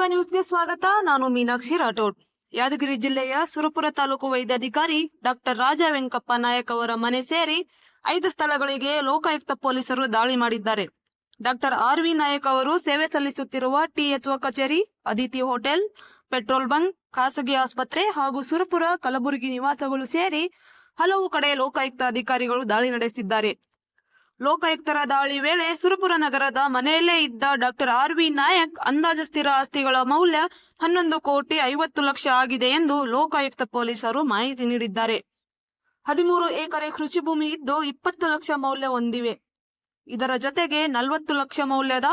ವಿವ ನ್ಯೂಸ್ಗೆ ಸ್ವಾಗತ. ನಾನು ಮೀನಾಕ್ಷಿ ರಾಠೋಡ್. ಯಾದಗಿರಿ ಜಿಲ್ಲೆಯ ಸುರಪುರ ತಾಲೂಕು ವೈದ್ಯಾಧಿಕಾರಿ ಡಾಕ್ಟರ್ ರಾಜ ವೆಂಕಪ್ಪ ನಾಯಕ್ ಅವರ ಮನೆ ಸೇರಿ ಐದು ಸ್ಥಳಗಳಿಗೆ ಲೋಕಾಯುಕ್ತ ಪೊಲೀಸರು ದಾಳಿ ಮಾಡಿದ್ದಾರೆ. ಡಾಕ್ಟರ್ ಆರ್ ವಿ ನಾಯಕ್ ಅವರು ಸೇವೆ ಸಲ್ಲಿಸುತ್ತಿರುವ ಟಿಎಚ್ಒ ಕಚೇರಿ ಅದಿತಿ ಹೋಟೆಲ್, ಪೆಟ್ರೋಲ್ ಬಂಕ್, ಖಾಸಗಿ ಆಸ್ಪತ್ರೆ ಹಾಗೂ ಸುರಪುರ, ಕಲಬುರಗಿ ನಿವಾಸಗಳು ಸೇರಿ ಹಲವು ಕಡೆ ಲೋಕಾಯುಕ್ತ ಅಧಿಕಾರಿಗಳು ದಾಳಿ ನಡೆಸಿದ್ದಾರೆ. ಲೋಕಾಯುಕ್ತರ ದಾಳಿ ವೇಳೆ ಸುರಪುರ ನಗರದ ಮನೆಯಲ್ಲೇ ಇದ್ದ ಡಾಕ್ಟರ್ ಆರ್ ವಿ ನಾಯಕ್ ಅಂದಾಜು ಸ್ಥಿರ ಆಸ್ತಿಗಳ ಮೌಲ್ಯ ಹನ್ನೊಂದು ಕೋಟಿ ಐವತ್ತು ಲಕ್ಷ ಆಗಿದೆ ಎಂದು ಲೋಕಾಯುಕ್ತ ಪೊಲೀಸರು ಮಾಹಿತಿ ನೀಡಿದ್ದಾರೆ. ಹದಿಮೂರು ಎಕರೆ ಕೃಷಿ ಭೂಮಿ ಇದ್ದು ಇಪ್ಪತ್ತು ಲಕ್ಷ ಮೌಲ್ಯ ಹೊಂದಿವೆ. ಇದರ ಜೊತೆಗೆ ನಲವತ್ತು ಲಕ್ಷ ಮೌಲ್ಯದ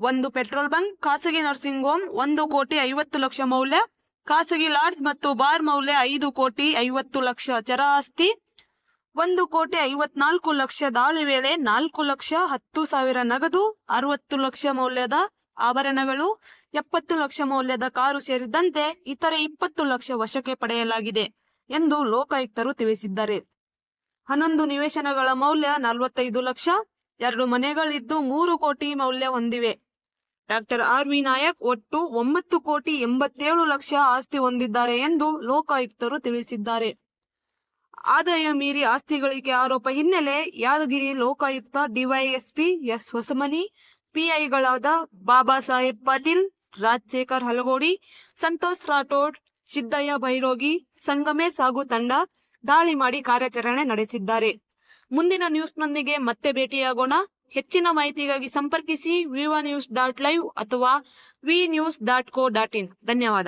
ಒಂದು ಪೆಟ್ರೋಲ್ ಬಂಕ್, ಖಾಸಗಿ ನರ್ಸಿಂಗ್ ಹೋಮ್ ಒಂದು ಕೋಟಿ ಐವತ್ತು ಲಕ್ಷ ಮೌಲ್ಯ, ಖಾಸಗಿ ಲಾಡ್ಜ್ ಮತ್ತು ಬಾರ್ ಮೌಲ್ಯ ಐದು ಕೋಟಿ ಐವತ್ತು ಲಕ್ಷ ಚರ ಆಸ್ತಿ ಒಂದು ಕೋಟಿ ಐವತ್ನಾಲ್ಕು ಲಕ್ಷ ದಾಳಿ ವೇಳೆ ನಾಲ್ಕು ಲಕ್ಷ ಹತ್ತು ಸಾವಿರ ನಗದು, ಅರವತ್ತು ಲಕ್ಷ ಮೌಲ್ಯದ ಆಭರಣಗಳು, ಎಪ್ಪತ್ತು ಲಕ್ಷ ಮೌಲ್ಯದ ಕಾರು ಸೇರಿದಂತೆ ಇತರೆ ಇಪ್ಪತ್ತು ಲಕ್ಷ ವಶಕ್ಕೆ ಪಡೆಯಲಾಗಿದೆ ಎಂದು ಲೋಕಾಯುಕ್ತರು ತಿಳಿಸಿದ್ದಾರೆ. ಹನ್ನೊಂದು ನಿವೇಶನಗಳ ಮೌಲ್ಯ ನಲವತ್ತೈದು ಲಕ್ಷ, ಎರಡು ಮನೆಗಳಿದ್ದು ಮೂರು ಕೋಟಿ ಮೌಲ್ಯ ಹೊಂದಿವೆ. Doctor R. ವಿ. ನಾಯಕ್ ಒಟ್ಟು ಒಂಬತ್ತು ಕೋಟಿ ಎಂಬತ್ತೇಳು ಲಕ್ಷ ಆಸ್ತಿ ಹೊಂದಿದ್ದಾರೆ ಎಂದು ಲೋಕಾಯುಕ್ತರು ತಿಳಿಸಿದ್ದಾರೆ. ಆದಾಯ ಮೀರಿ ಆಸ್ತಿ ಗಳಿಕೆ ಆರೋಪ ಹಿನ್ನೆಲೆ ಯಾದಗಿರಿ ಲೋಕಾಯುಕ್ತ ಡಿವೈಎಸ್ಪಿ ಎಸ್ ಹೊಸಮನಿ, ಪಿಐಗಳಾದ ಬಾಬಾ ಸಾಹೇಬ್ ಪಾಟೀಲ್, ರಾಜಶೇಖರ್ ಹಲಗೋಡಿ, ಸಂತೋಷ್ ರಾಠೋಡ್, ಸಿದ್ದಯ್ಯ ಭೈರೋಗಿ ಸಂಗಮೇಶ್ ಹಾಗೂ ತಂಡ ದಾಳಿ ಮಾಡಿ ಕಾರ್ಯಾಚರಣೆ ನಡೆಸಿದ್ದಾರೆ. ಮುಂದಿನ ನ್ಯೂಸ್ನೊಂದಿಗೆ ಮತ್ತೆ ಭೇಟಿಯಾಗೋಣ. ಹೆಚ್ಚಿನ ಮಾಹಿತಿಗಾಗಿ ಸಂಪರ್ಕಿಸಿ ವಿವಾ ನ್ಯೂಸ್ ಡಾಟ್ ಲೈವ್ ಅಥವಾ V news dot co dot in. ಧನ್ಯವಾದ.